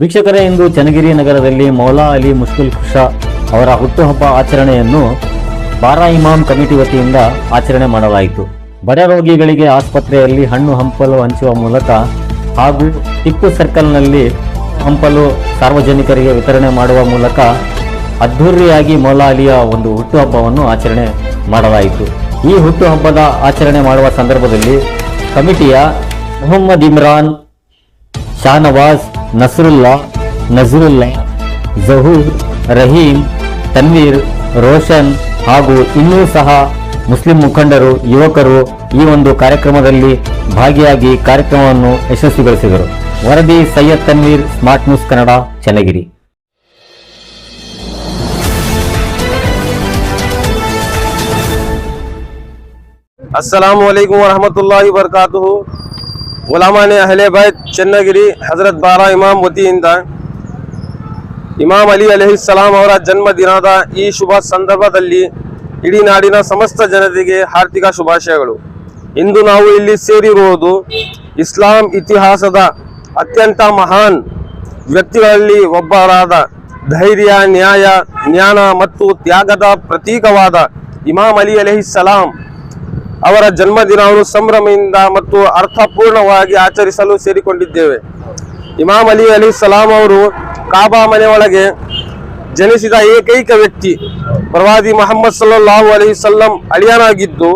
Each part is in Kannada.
ವೀಕ್ಷಕರೇ, ಇಂದು ಚನ್ನಗಿರಿ ನಗರದಲ್ಲಿ ಮೌಲಾ ಅಲಿ ಮುಷ್ಕಿಲ್ ಖುಷಾ ಅವರ ಹುಟ್ಟುಹಬ್ಬ ಆಚರಣೆಯನ್ನು ಬಾರಾ ಇಮಾಮ್ ಕಮಿಟಿ ವತಿಯಿಂದ ಆಚರಣೆ ಮಾಡಲಾಯಿತು. ಬಡ ರೋಗಿಗಳಿಗೆ ಆಸ್ಪತ್ರೆಯಲ್ಲಿ ಹಣ್ಣು ಹಂಪಲು ಹಂಚುವ ಮೂಲಕ ಹಾಗೂ ಟಿಪ್ಪು ಸರ್ಕಲ್ನಲ್ಲಿ ಹಂಪಲು ಸಾರ್ವಜನಿಕರಿಗೆ ವಿತರಣೆ ಮಾಡುವ ಮೂಲಕ ಅದ್ಧೂರಿಯಾಗಿ ಮೌಲಾ ಅಲಿಯ ಒಂದು ಹುಟ್ಟುಹಬ್ಬವನ್ನು ಆಚರಣೆ ಮಾಡಲಾಯಿತು. ಈ ಹುಟ್ಟುಹಬ್ಬದ ಆಚರಣೆ ಮಾಡುವ ಸಂದರ್ಭದಲ್ಲಿ ಕಮಿಟಿಯ ಮೊಹಮ್ಮದ್ ಇಮ್ರಾನ್ ಶಾನವಾಜ್ ನಸರುಲ್ಲಾ, ನಜರುಲ್ಲಾ ಜಹೂರ್ ರಹೀಂ ತನ್ವೀರ್, ರೋಷನ್ ಹಾಗೂ ಇನ್ನೂ ಸಹ ಮುಸ್ಲಿಂ ಮುಖಂಡರು, ಯುವಕರು ಈ ಒಂದು ಕಾರ್ಯಕ್ರಮದಲ್ಲಿ ಭಾಗಿಯಾಗಿ ಕಾರ್ಯಕ್ರಮವನ್ನು ಯಶಸ್ವಿಗೊಳಿಸಿದರು. ವರದಿ ಸೈಯದ್ ತನ್ವೀರ್, ಸ್ಮಾರ್ಟ್ ನ್ಯೂಸ್ ಕನ್ನಡ, ಚನ್ನಗಿರಿ. ಅಸ್ಸಲಾಂ ವರಹಮತುಲ್ಲಾಹಿ ವರ್ಕಾತು ಗುಲಾಮಾನೆ ಅಹಲೇಬಾಯ್ ಚನ್ನಗಿರಿ, ಹಜರತ್ ಬಾರಾ ಇಮಾಮ್ ವತಿಯಿಂದ ಇಮಾಮ್ ಅಲಿ ಅಲಹಿಸ್ಸಲಾಂ ಅವರ ಜನ್ಮದಿನದ ಈ ಶುಭ ಸಂದರ್ಭದಲ್ಲಿ ಇಡೀ ನಾಡಿನ ಸಮಸ್ತ ಜನತೆಗೆ ಹಾರ್ದಿಕ ಶುಭಾಶಯಗಳು. ಇಂದು ನಾವು ಇಲ್ಲಿ ಸೇರಿರುವುದು ಇಸ್ಲಾಂ ಇತಿಹಾಸದ ಅತ್ಯಂತ ಮಹಾನ್ ವ್ಯಕ್ತಿಗಳಲ್ಲಿ ಒಬ್ಬರಾದ ಧೈರ್ಯ, ನ್ಯಾಯ, ಜ್ಞಾನ ಮತ್ತು ತ್ಯಾಗದ ಪ್ರತೀಕವಾದ ಇಮಾಮ್ ಅಲಿ ಅಲಹಿಸ್ಸಲಾಂ ಅವರ ಜನ್ಮದಿನವನ್ನು ಸಂಭ್ರಮೆಯಿಂದ ಮತ್ತು ಅರ್ಥಪೂರ್ಣವಾಗಿ ಆಚರಿಸಲು ಸೇರಿಕೊಂಡಿದ್ದೇವೆ. ಇಮಾಮ್ ಅಲಿ ಅಲಿ ಸಲಾಂ ಅವರು ಕಾಬಾ ಮನೆಯೊಳಗೆ ಜನಿಸಿದ ಏಕೈಕ ವ್ಯಕ್ತಿ, ಪ್ರವಾದಿ ಮೊಹಮ್ಮದ್ ಸಲ್ಲಲ್ಲಾಹು ಅಲಿ ಸಲ್ಲಂ ಅಳಿಯನಾಗಿದ್ದು,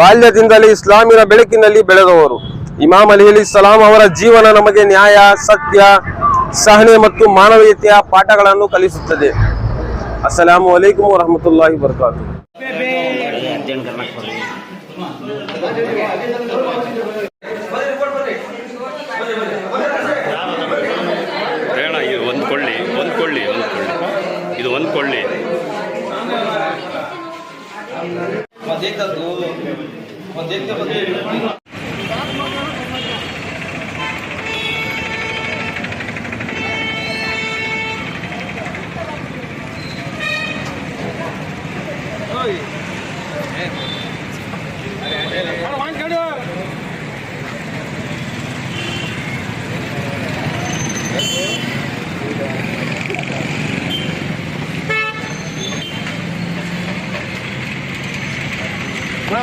ಬಾಲ್ಯದಿಂದಲೇ ಇಸ್ಲಾಮಿನ ಬೆಳಕಿನಲ್ಲಿ ಬೆಳೆದವರು. ಇಮಾಮ್ ಅಲಿ ಅಲಿ ಸಲಾಂ ಅವರ ಜೀವನ ನಮಗೆ ನ್ಯಾಯ, ಸತ್ಯ, ಸಹನೆ ಮತ್ತು ಮಾನವೀಯತೆಯ ಪಾಠಗಳನ್ನು ಕಲಿಸುತ್ತದೆ. ಅಸ್ಸಲಾಮು ಅಲೈಕುಮ್ ವರಹಮತುಲ್ಲಾಹಿ ವರ್ಕಾತು ಬೇಡ ಇದು ಒಂದು ಕೊಳ್ಳಿ ಒಂದು ಕೊಳ್ಳಿ ಒಂದು ಕೊಳ್ಳಿ. ಇದು ಒಂದು ಕೊಳ್ಳಿ.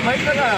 మైక్ కదా